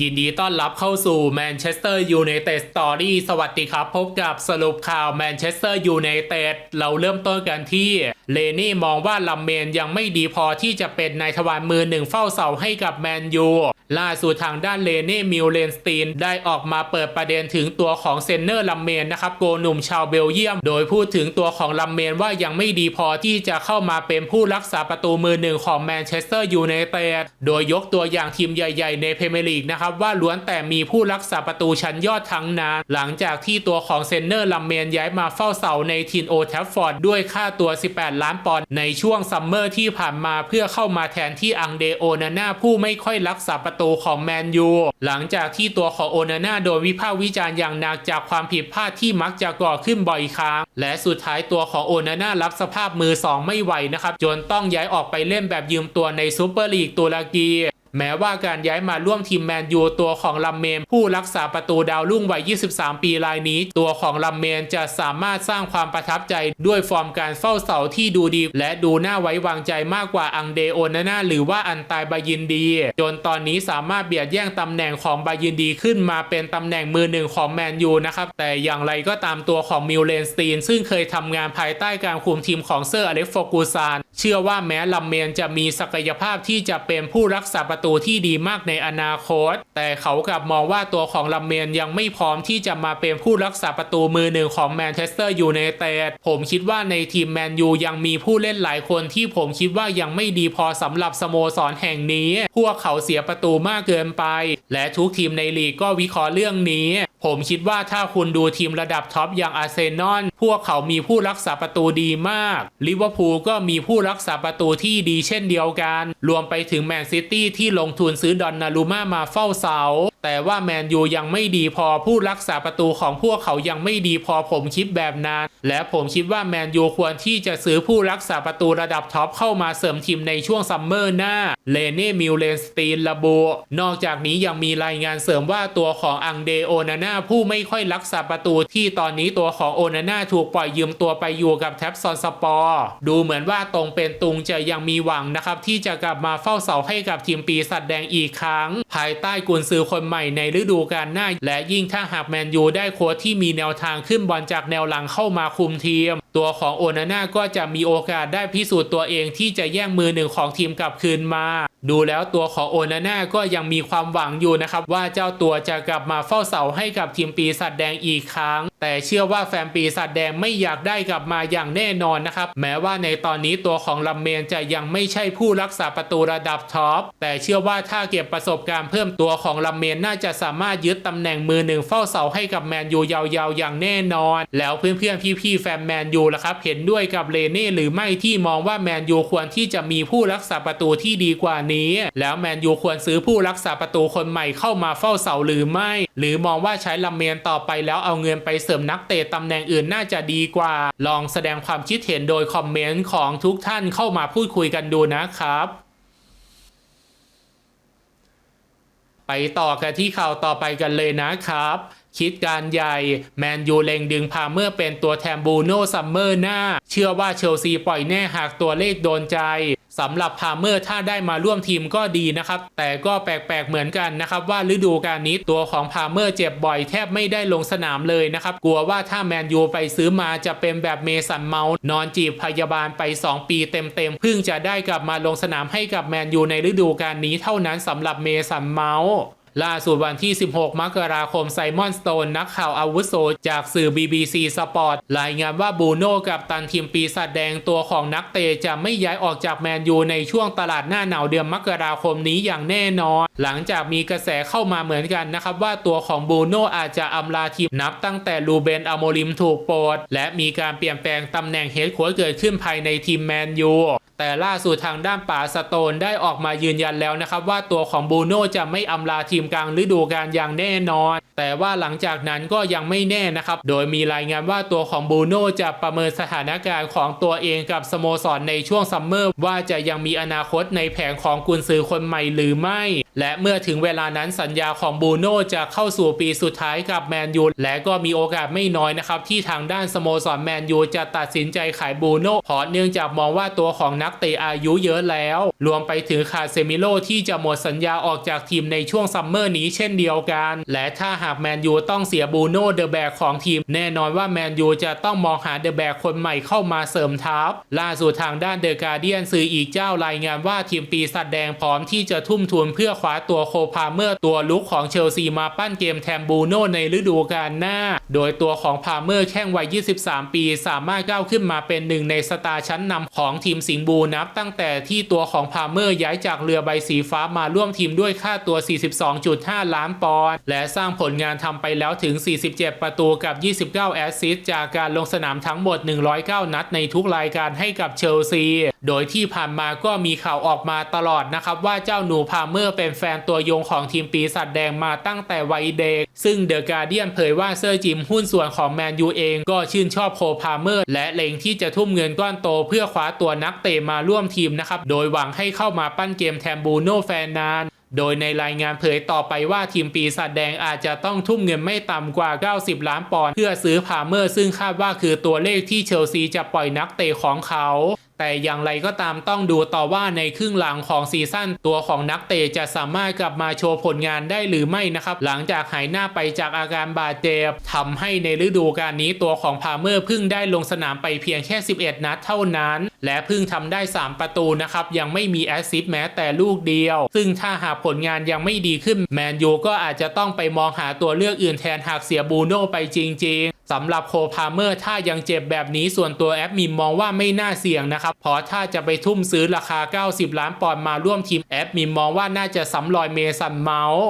ยินดีต้อนรับเข้าสู่แมนเชสเตอร์ยูไนเต็ดสตอรี่สวัสดีครับ พบกับสรุปข่าวแมนเชสเตอร์ยูไนเต็ดเราเริ่มต้นกันที่ เลนี่มองว่าลัมเมนยังไม่ดีพอที่จะเป็นนายทวารมือหนึ่งเฝ้าเสาให้กับแมนยู ล่าสุดทางด้านเลนี่มิลเลนสตีนได้ออกมาเปิดประเด็นถึงตัวของเซนเนอร์ลัมเมนนะครับโกหนุ่มชาวเบลเยียม โดยพูดถึงตัวของลัมเมนว่ายังไม่ดีพอที่จะเข้ามาเป็นผู้รักษาประตูมือหนึ่งของแมนเชสเตอร์ยูไนเต็ดโดยยกตัวอย่างทีมใหญ่ๆในพรีเมียร์ลีกนะครับว่าล้วนแต่มีผู้รักษาประตูชั้นยอดทั้งนั้นหลังจากที่ตัวของเซนเนอร์ลัมเมนย้ายมาเฝ้าเสาในทีนโอแทฟฟอร์ดด้วยค่าตัว 18 ล้านปอนด์ในช่วงซัมเมอร์ที่ผ่านมาเพื่อเข้ามาแทนที่อังเดโอนาน่าผู้ไม่ค่อยรักษาประตูของแมนยูหลังจากที่ตัวของโอนาน่าโดนวิพากษ์วิจารณ์อย่างหนักจากความผิดพลาดที่มักจะก่อขึ้นบ่อยครั้งและสุดท้ายตัวของโอนาน่ารับสภาพมือสองไม่ไหวนะครับจนต้องย้ายออกไปเล่นแบบยืมตัวในซูเปอร์ลีกตุรกี แม้ว่าการย้ายมาร่วมทีมแมนยูตัวของลัมเมนผู้รักษาประตูดาวรุ่งวัย 23 ปีรายนี้ ตัวของลัมเมนจะสามารถสร้างความประทับใจด้วยฟอร์มการเฝ้าเสาที่ดูดี และดูน่าไว้วางใจมากกว่าอังเดโอนาน่าหรือว่าอันตายบายินดี จนตอนนี้สามารถเบียดแย่งตำแหน่งของบายินดีขึ้นมาเป็นตำแหน่งมือหนึ่งของแมนยูนะครับแต่อย่างไรก็ตามตัวของมิลเลนสตีน ซึ่งเคยทำงานภายใต้การคุมทีมของเซอร์อเล็กโฟกูซานเชื่อว่าแม้ลัมเมนจะมีศักยภาพที่จะเป็นผู้รักษาประตููที่ดีมากในอนาคต แต่เขากลับมองว่าตัวของลัมเมนยังไม่พร้อมที่จะมาเป็นผู้รักษาประตูมือหนึ่งของแมนเชสเตอร์ยูไนเต็ดผมคิดว่าในทีมแมนยูยังมีผู้เล่นหลายคนที่ผมคิดว่ายังไม่ดีพอสำหรับสโมสรแห่งนี้ พวกเขาเสียประตูมากเกินไป และทุกทีมในลีกก็วิเคราะห์เรื่องนี้ ผมคิดว่าถ้าคุณดูทีมระดับท็อปอย่างอาร์เซนอลพวกเขามีผู้รักษาประตูดีมากลิเวอร์พูลก็มีผู้รักษาประตูที่ดีเช่นเดียวกัน รวมไปถึงแมนซิตี้ที่ลงทุนซื้อดอนนารูม่ามาเฝ้าเสา แต่ว่าแมนยูยังไม่ดีพอผู้รักษาประตูของพวกเขายังไม่ดีพอผมคิดแบบนั้น และผมคิดว่าแมนยูควรที่จะซื้อผู้รักษาประตูระดับท็อปเข้ามาเสริมทีมในช่วงซัมเมอร์หน้าเลเน่มิลเลนสตีนระบุนอกจากนี้ยังมีรายงานเสริมว่าตัวของอังเดโอนาน่าผู้ไม่ค่อยรักษาประตูที่ตอนนี้ตัวของโอนาน่าถูกปล่อยยืมตัวไปอยู่กับแท็บซอนสปอร์ดูเหมือนว่าตรงเป็นตุงจะยังมีหวังนะครับที่จะกลับมาเฝ้าเสาให้กับทีมปีศาจแดงอีกครั้ง ภายใต้กุนซือคนใหม่ในฤดูกาลหน้า และยิ่งถ้าหากแมนยูได้โค้ชที่มีแนวทางขึ้นบอลจากแนวหลังเข้ามาคุมทีม ตัวของโอนาน่าก็จะมีโอกาสได้พิสูจน์ตัวเองที่จะแย่งมือหนึ่งของทีมกลับคืนมา ดูแล้วตัวของโอนาน่าก็ยังมีความหวังอยู่นะครับ ว่าเจ้าตัวจะกลับมาเฝ้าเสาให้กับทีมปีศาจแดงอีกครั้ง แต่เชื่อว่าแฟนปีศาจแดงไม่อยากได้กลับมาอย่างแน่นอนนะครับ แม้ว่าในตอนนี้ตัวของลัมเมนจะยังไม่ใช่ผู้รักษาประตูระดับท็อปแต่เชื่อว่าถ้าเก็บประสบการณ์เพิ่มตัวของลัมเมนน่าจะสามารถยึดตำแหน่งมือหนึ่งเฝ้าเสาให้กับแมนยูยาวๆอย่างแน่นอน แล้วเพื่อนๆพี่ๆแฟนแมนยูล่ะครับเห็นด้วยกับเลเน่หรือไม่ที่มองว่าแมนยูควรที่จะมีผู้รักษาประตูที่ดีกว่านี้แล้วแมนยูควรซื้อผู้รักษาประตูคนใหม่เข้ามาเฝ้าเสาหรือไม่ หรือมองว่าใช้ลัมเมนต่อไปแล้วเอาเงินไปเสริมนักเตะตำแหน่งอื่นน่าจะดีกว่า ลองแสดงความคิดเห็นโดยคอมเมนต์ของทุกท่านเข้ามาพูดคุยกันดูนะครับไปต่อกันที่ข่าวต่อไปกันเลยนะครับ คิดการใหญ่ แมนยูเล็งดึงพาเมื่อเป็นตัวแทนบูโน่ซัมเมอร์หน้า เชื่อว่าเชลซีปล่อยแน่หากตัวเลขโดนใจ สำหรับพาเมอร์ถ้าได้มาร่วมทีมก็ดีนะครับ แต่ก็แปลกๆเหมือนกันนะครับ ว่าฤดูกาลนี้ตัวของพาเมอร์เจ็บบ่อยแทบไม่ได้ลงสนามเลยนะครับ กลัวว่าถ้าแมนยูไปซื้อมาจะเป็นแบบเมสันเมาส์นอนจีบพยาบาลไป 2 ปีเต็มๆเพิ่งจะได้กลับมาลงสนามให้กับแมนยูในฤดูกาลนี้เท่านั้นสำหรับเมสันเมาส์ ล่าสุดวันที่ 16 มกราคมไซมอนสโตนนักข่าวอาวุโสจากสื่อ BBC Sport รายงานว่าบูโน่กับตันทีมปีศาจแดงตัวของนักเตะจะไม่ย้ายออกจากแมนยูในช่วงตลาดหน้าหนาวเดือนมกราคมนี้อย่างแน่นอน หลังจากมีกระแสเข้ามาเหมือนกันนะครับว่าตัวของบูโน่อาจจะอำลาทีมนับตั้งแต่ลูเบนอโมริมถูกปลดและมีการเปลี่ยนแปลงตำแหน่งเฮดโค้ชเกิดขึ้นภายในทีมแมนยูแต่ล่าสุดทางด้านป่าสโตนได้ออกมายืนยันแล้วนะครับว่าตัวของบูโน่จะไม่อำลาทีมกลางฤดูกาลอย่างแน่นอน แต่ว่าหลังจากนั้นก็ยังไม่แน่นะครับ โดยมีรายงานว่าตัวของบูโน่จะประเมินสถานการณ์ของตัวเองกับสโมสรในช่วงซัมเมอร์ว่าจะยังมีอนาคตในแผนของกุนซือคนใหม่หรือไม่ และเมื่อถึงเวลานั้นสัญญาของบูโน่จะเข้าสู่ปีสุดท้ายกับแมนยูและก็มีโอกาสไม่น้อยนะครับ ที่ทางด้านสโมสรแมนยูจะตัดสินใจขายบูโน่เพราะเนื่องจากมองว่าตัวของนักเตะอายุเยอะแล้ว รวมไปถึงคาเซมิโลที่จะหมดสัญญาออกจากทีมในช่วงซัมเมอร์นี้เช่นเดียวกัน และถ้าหากแมนยูต้องเสียบูโน่เดอะแบกของทีม แน่นอนว่าแมนยูจะต้องมองหาเดอะแบกคนใหม่เข้ามาเสริมทัพล่าสุดทางด้านเดอะการเดียนสื่ออีกเจ้ารายงานว่าทีมปีศาจแดงพร้อมที่จะทุ่มทุนเพื่อคว้าตัวโคพาเมอร์ตัวลุกของเชลซีมาปั้นเกมแทนบูโน่ในฤดูกาลหน้า โดยตัวของพาเมอร์แข้งวัย 23 ปี สามารถก้าวขึ้นมาเป็นหนึ่งในสตาร์ชั้นนำของทีมสิงห์บูนับ ตั้งแต่ที่ตัวของพาเมอร์ย้ายจากเรือใบสีฟ้ามาร่วมทีมด้วยค่าตัว 42.5 ล้านปอนด์และสร้างผลงานทำไปแล้วถึง 47 ประตูกับ 29 แอสซิสต์จากการลงสนามทั้งหมด 109 นัดในทุกรายการให้กับเชลซี โดยที่ผ่านมาก็มีข่าวออกมาตลอดนะครับว่าเจ้าหนูพาเมอร์เป็นแฟนตัวยงของทีมปีศาจแดงมาตั้งแต่วัยเด็ก ซึ่งเดอะการเดียนเผยว่าเซอร์จิมหุ้นส่วนของแมนยูเองก็ชื่นชอบโคพาเมอร์ และเล็งที่จะทุ่มเงินก้อนโตเพื่อคว้าตัวนักเตะมาร่วมทีมนะครับ โดยหวังให้เข้ามาปั้นเกมแทนบูโน่แฟนนาน โดยในรายงานเผยต่อไปว่าทีมปีศาจแดงอาจจะต้องทุ่มเงินไม่ต่ำกว่า 90 ล้านปอนด์เพื่อซื้อพาเมอร์ซึ่งคาดว่าคือตัวเลขที่เชลซีจะปล่อยนักเตะของเขา แต่อย่างไรก็ตามต้องดูต่อว่าในครึ่งหลังของซีซั่นตัวของนักเตะจะสามารถกลับมาโชว์ผลงานได้หรือไม่นะครับ หลังจากหายหน้าไปจากอาการบาดเจ็บทำให้ในฤดูกาลนี้ตัวของพาเมอร์เพิ่งได้ลงสนามไปเพียงแค่ 11 นัดเท่านั้น และเพิ่งทำได้ 3 ประตูนะครับ ยังไม่มีแอสซิสต์แม้แต่ลูกเดียว ซึ่งถ้าหากผลงานยังไม่ดีขึ้นแมนยูก็อาจจะต้องไปมองหาตัวเลือกอื่นแทนหากเสียบูโน่ไปจริง สำหรับโคพาเมอร์ถ้ายังเจ็บแบบนี้ส่วนตัวแอปมิมมองว่าไม่น่าเสี่ยงนะครับเพราะถ้าจะไปทุ่มซื้อราคา 90 ล้านปอนด์มาร่วมทีมแอปมิมมองว่าน่าจะสำรอยเมสันเมาส์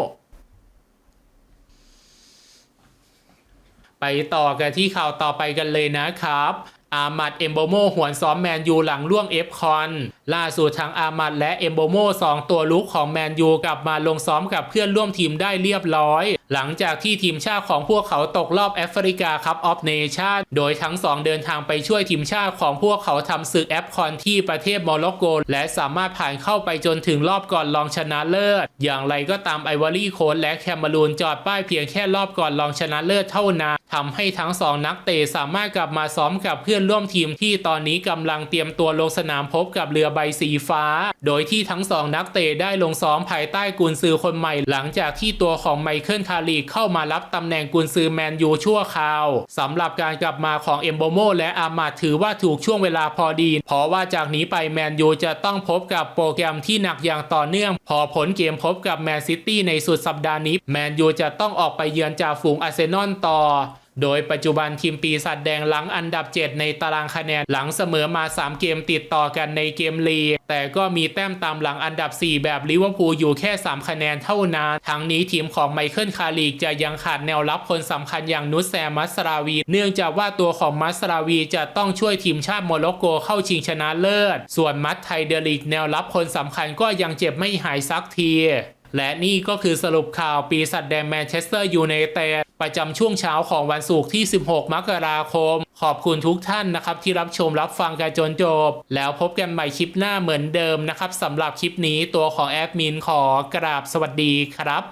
ไปต่อกันที่ข่าวต่อไปกันเลยนะครับอามัดเอมโบโมหวนซ้อมแมนยูหลังล่วงเอฟคอนล่าสุดทางอามัดและเอมโบโมสองตัวลุกของแมนยูกลับมาลงซ้อมกับเพื่อนร่วมทีมได้เรียบร้อยหลังจากที่ทีมชาติของพวกเขาตกรอบแอฟริกาคัพออฟเนชั่นโดยทั้งสองเดินทางไปช่วยทีมชาติของพวกเขาทำศึกแอฟคอนที่ประเทศโมร็อกโก และสามารถผ่านเข้าไปจนถึงรอบก่อนรองชนะเลิศ อย่างไรก็ตามไอวอรี่โค้ดและแคมารูนจอดป้ายเพียงแค่รอบก่อนรองชนะเลิศเท่านั้นทำให้ทั้งสองนักเตะสามารถกลับมาซ้อมกับเพื่อนร่วมทีมที่ตอนนี้กำลังเตรียมตัวลงสนามพบกับเรือใบสีฟ้า โดยที่ทั้งสองนักเตะได้ลงซ้อมภายใต้กุนซือคนใหม่ หลังจากที่ตัวของไมเคิลคาริกเข้ามารับตำแหน่งกุนซือแมนยูชั่วคราวสำหรับการกลับมาของเอมโบโมและอามาถือว่าถูกช่วงเวลาพอดี เพราะว่าจากนี้ไปแมนยูจะต้องพบกับโปรแกรมที่หนักอย่างต่อเนื่อง พอผลเกมพบกับแมนซิตี้ในสุดสัปดาห์นี้ แมนยูจะต้องออกไปเยือนจ่าฝูงอาร์เซนอลต่อ โดยปัจจุบันทีมปีศาจแดงหลังอันดับ 7 ในตารางคะแนนหลังเสมอมา 3 เกมติดต่อกันในเกมลีกแต่ก็มีแต้มตามหลังอันดับ 4 แบบลิเวอร์พูลอยู่แค่ 3 คะแนนเท่านั้น ทั้งนี้ทีมของไมเคิลคาริกจะยังขาดแนวรับคนสำคัญอย่างนุสแซมมัสราวี เนื่องจากว่าตัวของมัสราวีจะต้องช่วยทีมชาติโมร็อกโกเข้าชิงชนะเลิศ ส่วนมัตไทเดลิกแนวรับคนสำคัญก็ยังเจ็บไม่หายสักที และนี่ก็คือสรุปข่าวปีศาจแดงแมนเชสเตอร์ยูไนเต็ดประจำช่วงเช้าของวันศุกร์ที่ 16 มกราคม ขอบคุณทุกท่านนะครับ ที่รับชมรับฟังกันจนจบ แล้วพบกันใหม่คลิปหน้าเหมือนเดิมนะครับสำหรับคลิปนี้ตัวของแอดมินขอกราบสวัสดีครับ